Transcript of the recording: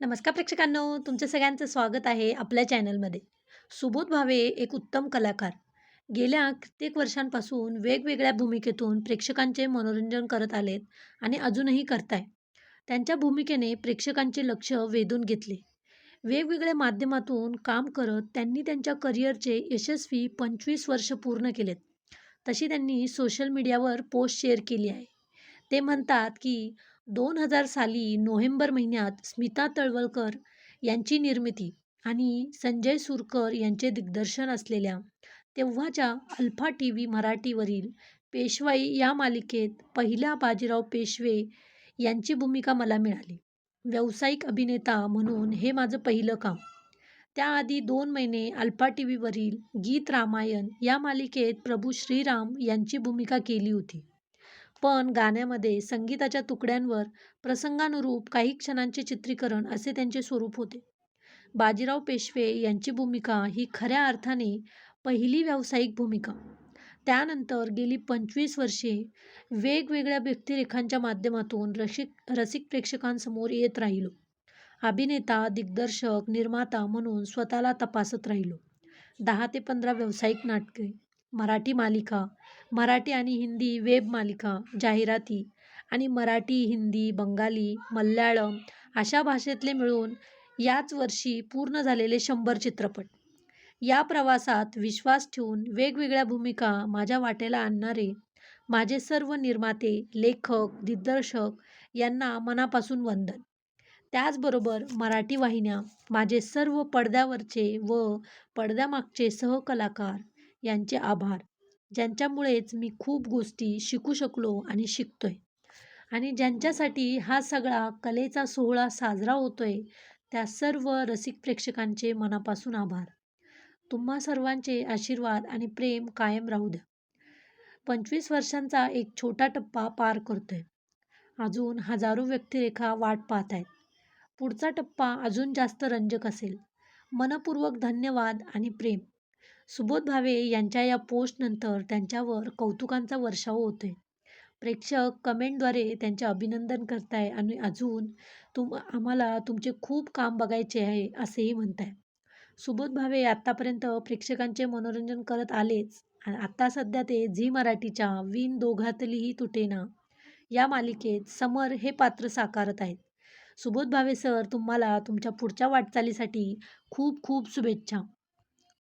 नमस्कार प्रेक्षकांनो, तुमचं सगळ्यांचं स्वागत आहे आपल्या चॅनलमध्ये. सुबोध भावे एक उत्तम कलाकार. गेल्या कित्येक वर्षांपासून वेगवेगळ्या भूमिकेतून प्रेक्षकांचे मनोरंजन करत आलेत आणि अजूनही करताय. त्यांच्या भूमिकेने प्रेक्षकांचे लक्ष वेधून घेतले. वेगवेगळ्या माध्यमातून काम करत त्यांनी त्यांच्या करिअरचे यशस्वी 25 वर्ष पूर्ण केलेत. तशी त्यांनी सोशल मीडियावर पोस्ट शेअर केली आहे. ते म्हणतात की, दोन हजार साली नोव्हेंबर महिन्यात स्मिता तळवलकर यांची निर्मिती आणि संजय सुरकर यांचे दिग्दर्शन असलेल्या तेव्हाच्या अल्फा टी व्ही मराठीवरील पेशवाई या मालिकेत पहिल्या बाजीराव पेशवे यांची भूमिका मला मिळाली. व्यावसायिक अभिनेता म्हणून हे माझं पहिलं काम. त्याआधी दोन महिने अल्फा टी व्हीवरील गीत रामायण या मालिकेत प्रभू श्रीराम यांची भूमिका केली होती. पण गाण्यामध्ये संगीताच्या तुकड्यांवर प्रसंगानुरूप काही क्षणांचे चित्रीकरण असे त्यांचे स्वरूप होते. बाजीराव पेशवे यांची भूमिका ही खऱ्या अर्थाने पहिली व्यावसायिक भूमिका. त्यानंतर गेली पंचवीस वर्षे वेगवेगळ्या व्यक्तिरेखांच्या माध्यमातून रसिक रसिक प्रेक्षकांसमोर येत राहिलो. अभिनेता, दिग्दर्शक, निर्माता म्हणून स्वतःला तपासत राहिलो. दहा ते पंधरा व्यावसायिक नाटके, मराठी मालिका, मराठी आणि हिंदी वेब मालिका, जाहिराती आणि मराठी, हिंदी, बंगाली, मल्याळम अशा भाषेतले मिळून याच वर्षी पूर्ण झालेले शंभर चित्रपट. या प्रवासात विश्वास ठेवून वेगवेगळ्या भूमिका माझ्या वाटेला आणणारे माझे सर्व निर्माते, लेखक, दिग्दर्शक यांना मनापासून वंदन. त्याचबरोबर मराठी वाहिन्या, माझे सर्व पडद्यावरचे व पडद्यामागचे सहकलाकार यांचे आभार, ज्यांच्यामुळेच मी खूप गोष्टी शिकू शकलो आणि शिकतोय. आणि ज्यांच्यासाठी हा सगळा कलेचा सोहळा साजरा होतोय त्या सर्व रसिक प्रेक्षकांचे मनापासून आभार. तुम्हा सर्वांचे आशीर्वाद आणि प्रेम कायम राहू द्या. पंचवीस वर्षांचा एक छोटा टप्पा पार करतोय. अजून हजारो व्यक्तिरेखा वाट पाहत आहेत पुढचा टप्पा अजून जास्त रंजक असेल. मनपूर्वक धन्यवाद आणि प्रेम. सुबोध भावे यांच्या या पोस्टनंतर त्यांच्यावर कौतुकांचा वर्षाव होतोय. प्रेक्षक कमेंटद्वारे त्यांचे अभिनंदन करताय आणि अजून तुम आम्हाला तुमचे खूप काम बघायचे आहे असेही म्हणताय. सुबोध भावे आत्तापर्यंत प्रेक्षकांचे मनोरंजन करत आलेच आणि सध्या ते झी मराठीच्या विण दोघातलीही तुटेना या मालिकेत समर हे पात्र साकारत आहेत. सुबोध भावे सर तुम्हाला तुमच्या पुढच्या वाटचालीसाठी खूप खूप शुभेच्छा.